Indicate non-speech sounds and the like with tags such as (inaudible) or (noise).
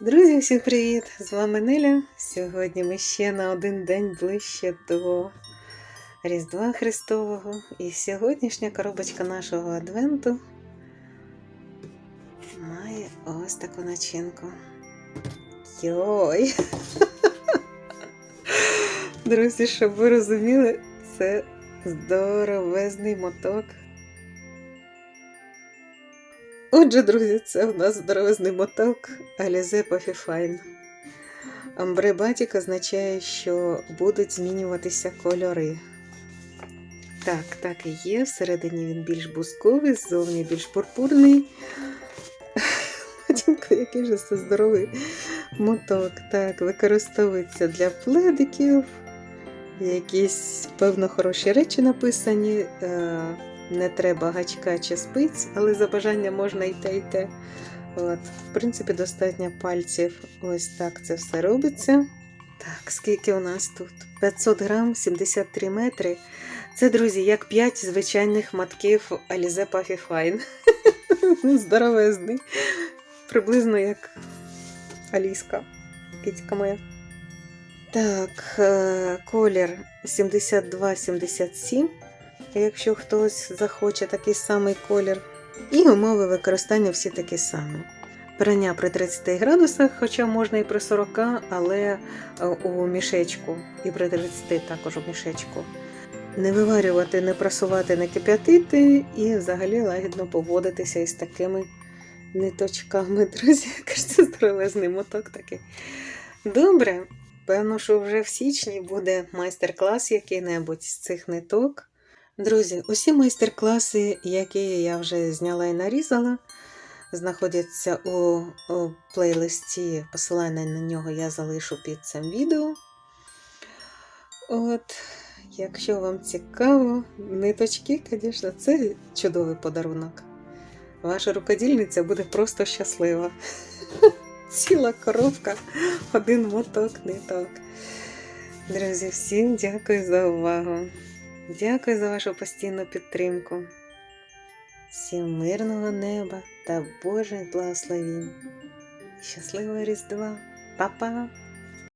Друзі, всім привіт! З вами Неля. Сьогодні ми ще на один день ближче до Різдва Христового. І сьогоднішня коробочка нашого адвенту має ось таку начинку. Йой! (laughs) Друзі, щоб ви розуміли, це здоровезний моток. Отже, друзі, це у нас здоровезний моток Alize Puffy Амбре Батік означає, що будуть змінюватися кольори. Так, так і є. Всередині він більш бусковий, ззовні більш пурпурний. Матінко, який же це здоровий моток. Так, використовується для пледиків. Якісь, певно, хороші речі написані. Не треба гачка чи спиць, але за бажання можна і те, і те. От, В принципі, достатньо пальців. Ось так це все робиться. Так, скільки у нас тут? 500 грам, 73 метри. Це, друзі, як 5 звичайних матків Alize Puffy Fine. (laughs) Здоровезний. Приблизно як Аліска. Кицька моя. Так, е, колір 72-77 якщо хтось захоче такий самий колір. І умови використання всі такі самі. Прання при 30 градусах, хоча можна і при 40, але е, у мішечку, і при 30 також у мішечку. Не виварювати, не просувати, не кип'ятити і взагалі лагідно поводитися із такими ниточками. (laughs) Друзі, кажете, здоровезний моток такий. Добре, певно, що вже в січні буде майстер-клас який-небудь з цих ниток. Друзі, усі майстер-класи, які я вже зняла і нарізала, знаходяться у, у плейлисті. Посилання на нього я залишу під цим відео. От, якщо вам цікаво, ниточки, звісно, це чудовий подарунок. Ваша рукодільниця буде просто щаслива. (laughs) Ціла коробка, один моток ниток. Друзі, всім дякую за увагу. Дякую за вашу постійну підтримку. Всім мирного неба та Божих благословінь. Щасливого Різдва! Па-па!